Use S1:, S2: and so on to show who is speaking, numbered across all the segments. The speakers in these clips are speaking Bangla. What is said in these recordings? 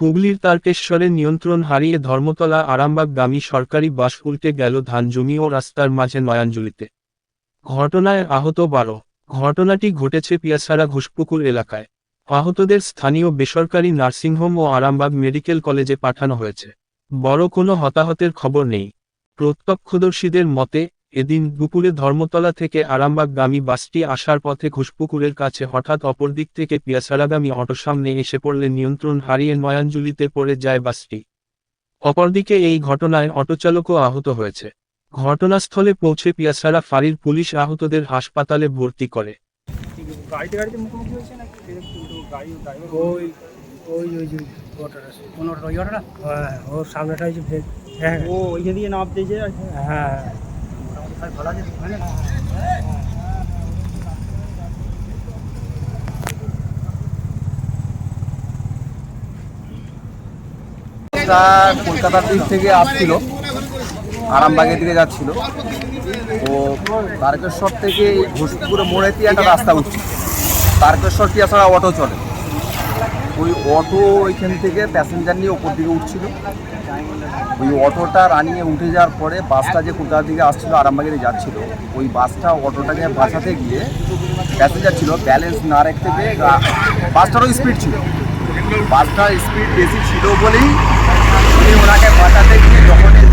S1: হুগলির তারকেশ্বরে নিয়ন্ত্রণ হারিয়ে ধর্মতলা আরামবাগগামী সরকারি বাস উল্টে গেল ধান জমি ও রাস্তার মাঝে নয়াঞ্জলিতে। ঘটনায় আহত বারো। ঘটনাটি ঘটেছে পিয়াসারা ঘুষপুকুর এলাকায়। আহতদের স্থানীয় বেসরকারি নার্সিংহোম ও আরামবাগ মেডিকেল কলেজে পাঠানো হয়েছে। বড় কোনো হতাহতের খবর নেই। প্রত্যক্ষদর্শীদের মতে এদিন দুপুরে ধর্মতলা থেকে আরামবাগগামী বাসটি আসার পথে ঘুষপুকুরের কাছে হঠাৎ অপরদিক থেকে পিয়াসারাগামী অটো সামনে এসে পড়লে নিয়ন্ত্রণ হারিয়ে নয়াঞ্জলিতে পড়ে যায় বাসটি। অপরদিকে এই ঘটনায় অটোচালকও আহত হয়েছে। ঘটনাস্থলে পৌঁছে পিয়াসারা ফাঁড়ির পুলিশ আহতদের হাসপাতালে ভর্তি করে।
S2: গাড়িতে গাড়িতে মুখোমুখি হয়েছে নাকি? গাড়ি ড্রাইভার
S3: ওই ওই ওই যে অটোটা কোন অটোটা ওই অটোটা? হ্যাঁ ওর সামনেটা হ্যাঁ।
S2: ও ওইখান দিয়ে নাম দিয়েছে
S3: হ্যাঁ।
S4: কলকাতার দিক থেকে আসছিল, আরামবাগের দিকে যাচ্ছিল। ও তারকেশ্বর থেকে ঘোষপুরে মোড়েতে একটা রাস্তা উঠছে? তারকেশ্বর টিয়া ছাড়া অটো চলে? ওই অটো ওইখান থেকে প্যাসেঞ্জার নিয়ে ওপর দিকে উঠছিল। ওই অটোটা রানিয়ে উঠে যাওয়ার পরে বাসটা যে কলকাতার দিকে আসছিল আরামবাগের যাচ্ছিল। ওই বাসটা, অটোটাকে বাঁচাতে গিয়ে প্যাসেঞ্জার ছিল ব্যালেন্স না রাখতে পেরে বাসটারও স্পিড ছিল। বাসটার স্পিড বেশি ছিল বলেই উনি ওনাকে বাঁচাতে গিয়ে যখনই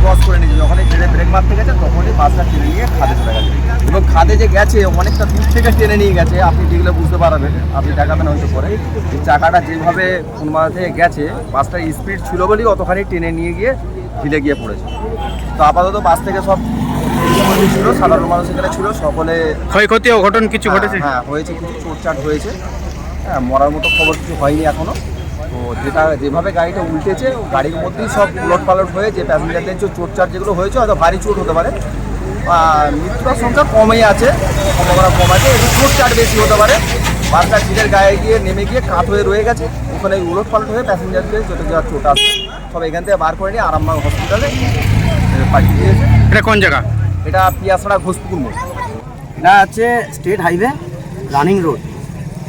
S4: ক্রস করে নিয়েছে, যখনই ছেড়ে ব্রেক মারতে গেছে, তখনই বাসটা টেনে নিয়ে খাদে চলে গেছে যে গেছে অনেকটা দূর থেকে টেনে নিয়ে গেছে। আপনি দেখলে বুঝতে পারবেন আপনি দেখাবেন হয়তো পরে। যে চাকাটা যেভাবে কোনবা থেকে গেছে বাসটার স্পিড ছিল বলেই অতখানি টেনে নিয়ে গিয়ে ঢিলে গিয়ে পড়েছে। তো আপাতত বাস থেকে সব ছিল সাধারণ মানুষ এখানে ছিল সকলে
S2: ক্ষয়ক্ষতি অঘটন কিছু ঘটেছে?
S4: হ্যাঁ হয়েছে কিছু চোটচাট হয়েছে। হ্যাঁ মরার মতো খবর কিছু হয়নি এখনও তো যেটা যেভাবে গাড়িটা উল্টেছে গাড়ির মধ্যেই সব উলট পালট হয়ে যে প্যাসেঞ্জারদের যে চোটচাট যেগুলো হয়েছে হয়তো ভারী চোট হতে পারে। মৃত্যুর সংখ্যা কমই আছে সম্ভাবনা কম আছে। একটু চোটচাট বেশি হতে পারে। বাসটা সিটের গায়ে গিয়ে নেমে গিয়ে কাত হয়ে রয়ে গেছে। ওখানে উলট পালট হয়ে প্যাসেঞ্জারদের চোটে যাওয়ার চোট আসছে সব এখান থেকে বার করে নিয়ে আরামবাগ হসপিটালে পাঠিয়ে দিয়েছে।
S2: এটা কোন জায়গা?
S4: এটা পিয়াসড়া ঘোষপুকুর মোড়।
S3: এটা হচ্ছে স্টেট হাইওয়ে রানিং রোড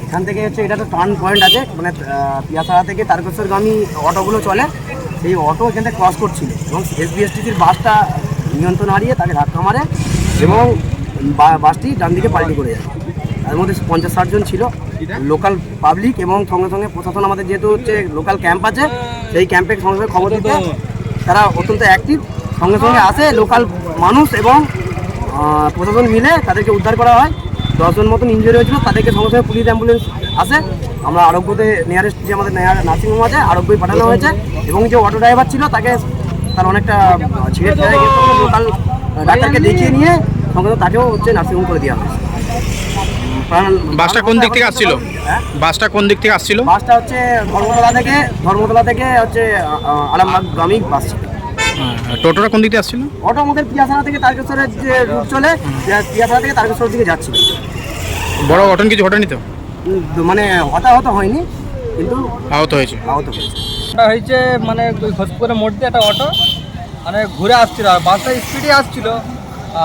S3: এখান থেকে হচ্ছে এটা তো টার্ন পয়েন্ট আছে। মানে আহ, পিয়াসারা থেকে তারকেশ্বরগামী অটোগুলো চলে। সেই অটো এখান থেকে ক্রস করছিল। এবং এসবিএসটিসির বাসটা নিয়ন্ত্রণ হারিয়ে তাকে ধাক্কা মারে এবং বাসটি ডান দিকে পাল্টি করে যায়। তার মধ্যে পঞ্চাশ ষাটজন ছিল। লোকাল পাবলিক এবং সঙ্গে সঙ্গে প্রশাসন আমাদের যেহেতু হচ্ছে লোকাল ক্যাম্প আছে, সেই ক্যাম্পে সঙ্গে সঙ্গে খবর দিতে তারা অত্যন্ত অ্যাক্টিভ। সঙ্গে সঙ্গে আসে লোকাল মানুষ এবং প্রশাসন মিলে তাদেরকে উদ্ধার করা হয়। দশজন মতন ইঞ্জুরি হয়েছিল, তাদেরকে সঙ্গে সঙ্গে পুলিশ অ্যাম্বুলেন্স আসে। আমরা আরোগ্যতে নিয়ারেস্ট যে আমাদের নার্সিংহোম আছে, আরোগ্যই পাঠানো হয়েছে। এবং যে অটো ড্রাইভার ছিল, তাকে তার অনেকটা ছেড়ে ফেলে লোকাল ডাক্তারকে দেখিয়ে নিয়ে সঙ্গে তাকেও হচ্ছে নার্সিংহোম করে দেওয়া হয়েছে।
S2: বাসটা কোন দিক থেকে আসছিল?
S3: হ্যাঁ?
S2: বাসটা কোন দিক থেকে আসছিল?
S3: বাসটা হচ্ছে ধর্মতলা থেকে ধর্মতলা থেকে হচ্ছে আরামবাগ গ্রামীণ বাস ছিল
S2: টোটোটা কোন দিক থেকে আসছিল?
S3: অটো আমাদের পিয়াসানা থেকে তারকেশ্বরের যে রুট চলে পিয়াসানা থেকে তারকেশ্বরের দিকে যাচ্ছিল।
S2: বড় ঘটন কিছু ঘটেনি তো?
S3: মানে হতাহত হয়নি কিন্তু
S2: আহত হয়েছে।
S3: আহত হয়েছে।
S5: হয়েছে মানে ওই ঘোষপুরের মোড় দিয়ে একটা অটো মানে ঘুরে আসছিল আর বাসটা স্পিডে আসছিল।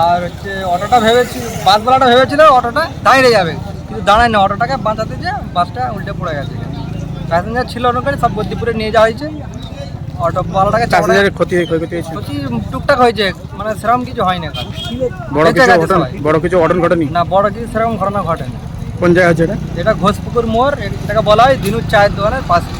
S5: আর হচ্ছে অটোটা ভেবেছিল বাসওয়ালাটা ভেবেছিল অটোটা দাঁড়িয়ে যাবে কিন্তু দাঁড়ায় না অটোটাকে বাঁচাতে যে বাসটা উল্টে পড়ে গেছে। প্যাসেঞ্জার ছিল অনুকারী সব বদ্যিপুরে নিয়ে যাওয়া হয়েছে। অটোওয়ালাটাকে
S2: প্যাসেঞ্জারের ক্ষতি ক্ষয়ক্ষতি হয়েছে?
S5: ক্ষতি টুকটাক হয়েছে মানে সেরকম কিছু
S2: বড় বড় কিছু ঘটন ঘটেনি?
S5: না বড় কিছু সেরকম ঘটনা ঘটেনি।
S2: কোন জায়গা এটা?
S5: এটা ঘোষপুকুর মোড় এটাকে বলা হয় দিনুর চায়ের দোকানের পাশে।